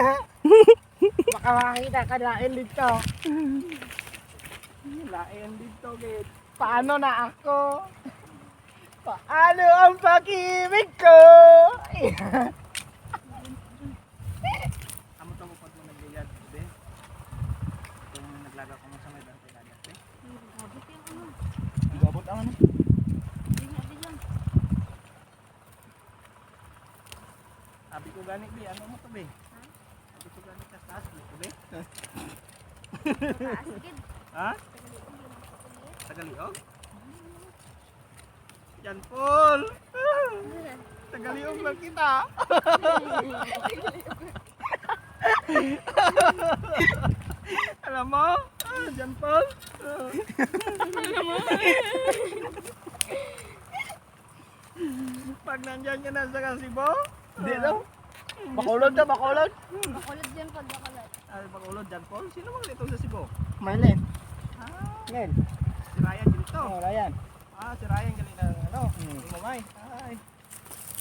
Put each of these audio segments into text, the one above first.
Baka makakita ka lain dito. Lain dito, gid. Paano na ako? Paano ang pag-ibig ko? Amo to pag mo nagliyad, be. Kung naglaga ko mo sa may bantay dagat, be. Abot yung ano. Gabot ang ano? Sabi ko gani, be. Ano mo to, be? Sabi ko gani ka taas, be. Taas, gid. Ha? Tagaliog? Yan, Paul! Tagaliog lang kita! Alam mo? Ah, Jan Paul? Ah. Alam mo? Pag nandyan ka na sa Kasibo? Hindi daw. Bakulod na, bakulod. Bakulod dyan po, bakulod. Ah, bakulod, Jan Paul. Sino mang dito sa Cebu? Marlene. Ah, Ngayon. si Ryan dito. Oh, Ryan. Ah, si Ryan galing na ano, Hmm. umamay. Ay.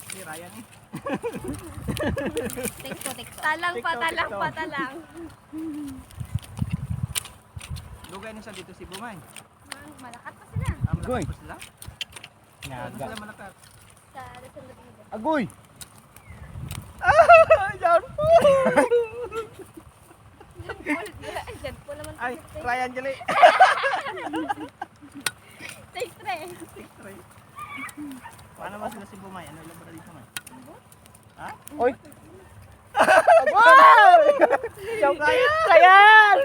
Si Ryan eh. Tekto, tekto. Talang pa, Tiktok, talang pa, talang. Lugay na sa dito si Bumay. Man, Malakat pa sila. Ah, malakas Goy. pa sila? Ano Naga. sila malakas? Sa. Agoy. Ah, John Paul! Diyan po, diyan po naman. Ay, Take- Ryan gali. Take three. Paano ba sila si Bumay? Ano ilang ba dito man? Ha? Oy. Agoy! Joke Ryan! Ryan!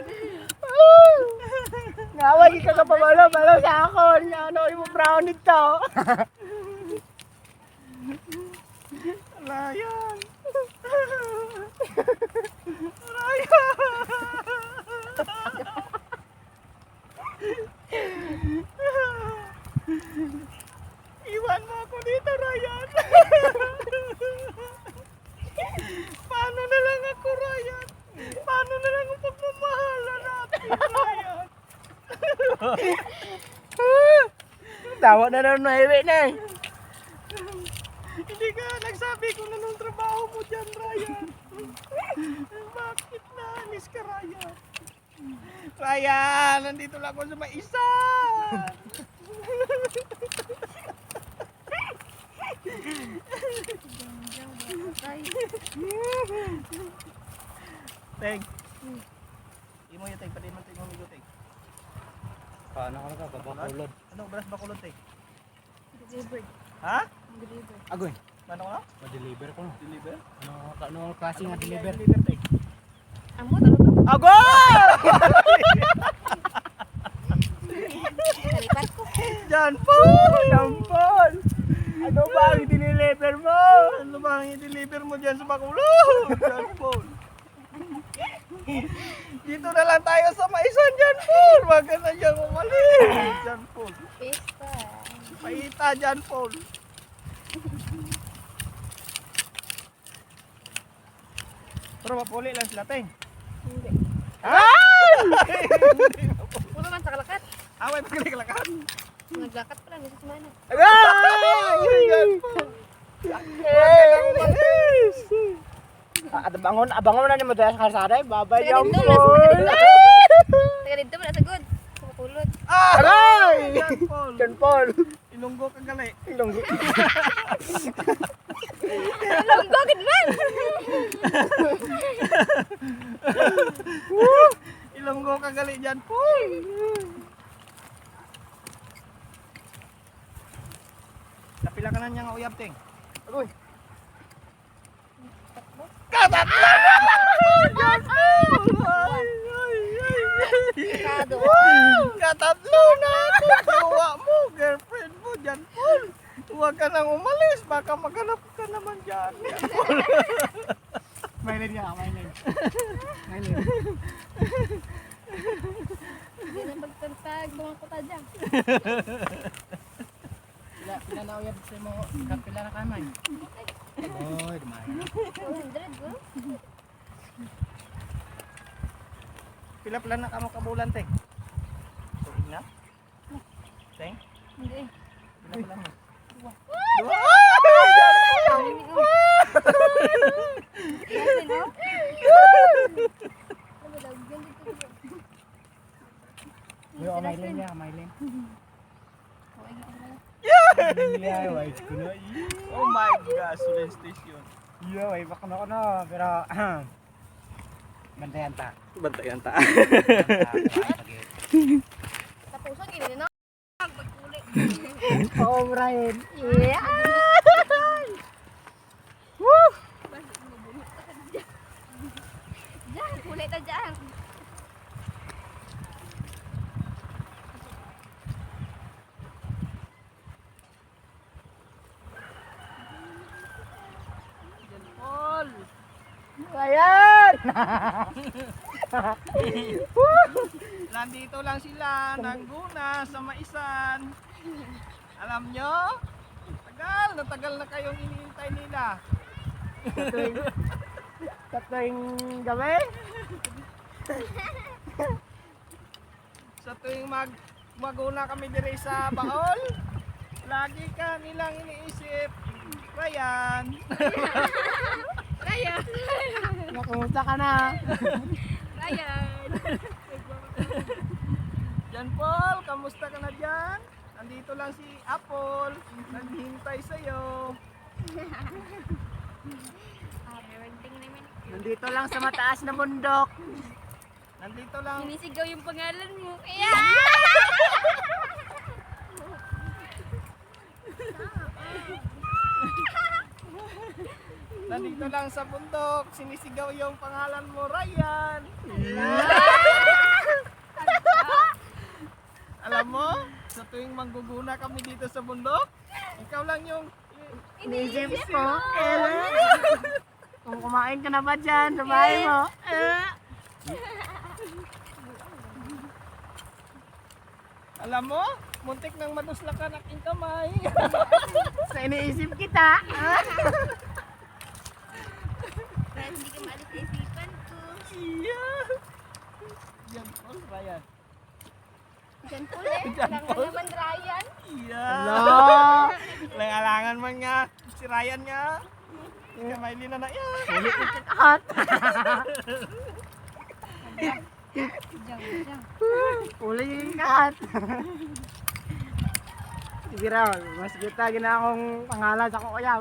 Nawagi ka ka pabalo, balo sa ako. Ano, yung brown dito. Ryan! Ryan! Iwan mo ako dito, Ryan! Paano na lang ako, Ryan? Paano na lang ang pagmamahala natin, Ryan? Tawa na mahiwi na eh. Hindi ka nagsabi kung anong trabaho mo dyan, Ryan. Bakit na alis ka, Ryan? Ryan, nandito lang ako sa may isa. Ay, Teng. Imo yung teng, pati man teng humigo teng. Paano ka ka? Babakulod. Anong oras ba kulot teng? delivered. Ha? Delivered. Agoy. Ano ka? Pa-deliver ko. Deliver? Ano, ano ang klase nga deliver? Deliver teng. Amo, Jan Paul! Jan Paul! Ano ba ang diniliver mo? Ano ba ang i-deliver mo dyan sa Bacolod? Jan Paul. Dito na lang tayo sa maisan, Jan Paul. Wag ka na dyan umalis, Jan Paul. Pista. Paita, Jan Paul. Pero mapuli lang sila, Teng. Hindi. Ah! Puno man sa kalakat. Away pagkaliklakan. Naglakat pa lang, nasa semana. Agay! Jan Paul. Umalis! Ah, At bangon, abangon na ni mo dahil sa kalsada, eh. babay Taga Jan dito, Paul! Taga dito pa, nasa good. Sa makulot. Ah! Agay! Jan Paul. Jan Paul! Ilunggo ka gali. Ilonggo. Alam ko, ganun. Gali, Jan Paul. Kapila ka na niya nga uyab, Teng. Agoy! Katatlo ay. Kado. Katatlo na! Tuwa mo, girlfriend mo, Jan Paul. Huwag ka nang umalis, baka maghanap ka naman dyan. May name niya, may name. May name. Hindi na pagtantag, bunga ko ta dyan. Pila, pila na uyab sa mo, kapila na kamay. Oy, dumayo na. 200 bro. Pila pala na kamo kabulan, Teng. Tuig na? Teng? Hindi. Pila pala mo? Dua. Dua! No? Ano daw, yun dito. Yo, kamailin niya, kamailin. Okay, okay. Yeah, wise ko na. Oh my gosh, Sulen Station. Yo, ay baka na ko na, pero bantayan ta. Bantayan ta. Tapusan, gini na. Pagkuli. Oo, Brian. Yeah! Diyan, kulay ta dyan. Paul! Ayan! Nandito lang sila, nangguna sa maisan. Alam nyo? Tagal, na tagal na kayong iniintay nila. Tatuwing, tatuwing gabi? Sa tuwing mag maguna kami dire sa Baol, lagi ka nilang iniisip. Ryan! Nakumusta ka na? Ryan! Jan Paul, kamusta ka na dyan? Nandito lang si Apple, naghihintay sa'yo. Ah. Nandito lang sa mataas na bundok. Nandito lang, Sinisigaw yung pangalan mo. Yeah! nandito lang sa bundok, sinisigaw yung pangalan mo, Ryan. Alam mo, sa tuwing mangguguna kami dito sa bundok, ikaw lang yung Iniisip ko, eh. Kung kumain ka na ba dyan sa bahay mo? Eh. Alam mo, muntik nang maduslakan aking kamay. Sa iniisip kita. Ryan, hindi ka maalis sa isipan ko. Iya. Jan Paul, Ryan. Diyan po eh. Lang ka naman, Ryan. Iya. Hello? Langalangan man nga si Ryan nga. Kamay lina na iya. Hot. Uli yung kat. Sige raw, mas kita gina akong pangalan sa kuya.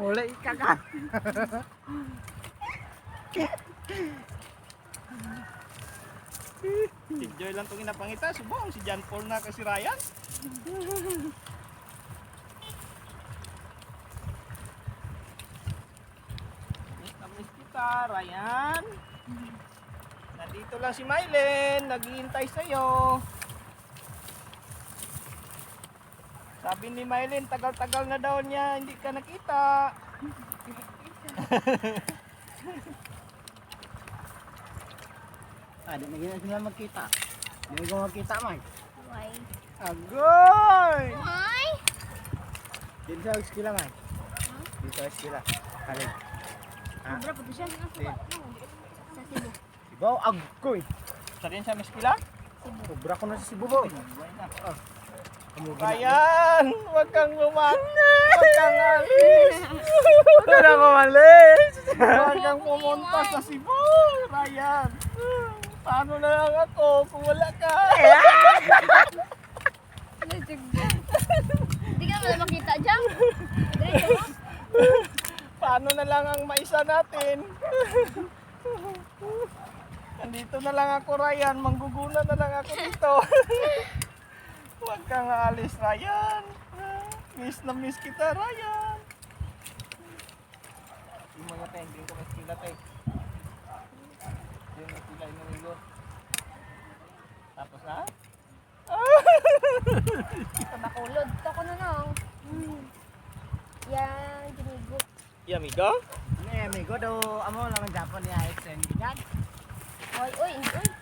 Uli yung kakat. Enjoy lang itong inapangita. Subong si Jan Paul na kasi Ryan. Miss kita, Ryan. Nandito lang si Mylen. Naghihintay sa'yo. Sabi ni Mylen, tagal-tagal na daw niya hindi ka nakita. Ah, di na gina sila magkita. Di na magkita, Mike. Why? Agoy! Why? Dito sa eskwela, Mike. Dito sa eskwela. Halin. Sobra po siya. Sa Cebu. Ibaw, agoy. Sa rin sa Meskila? Sobra ko na sa Cebu, boy. Ryan, huwag kang lumakad. Huwag kang alis. Huwag ka na kumalis. Huwag kang pumunta sa Cebu, Ryan. Paano na lang ako kung wala ka? Hindi ka naman makita dyan. Diretso mo. Paano na lang ang maisa natin? Nandito na lang ako, Ryan. Mangguguna na lang ako dito. Huwag kang aalis, Ryan. Miss na miss kita, Ryan. Yung mga tayo, hindi ko mas kila tayo. Yung mas kila inumigo. Tapos na? Nakulod. Ito ko na lang. Yan, ginigo. Yeah, amigo? Ano eh, amigo, do, amo lang ang Japon niya, and yan. Oy, oy, oy.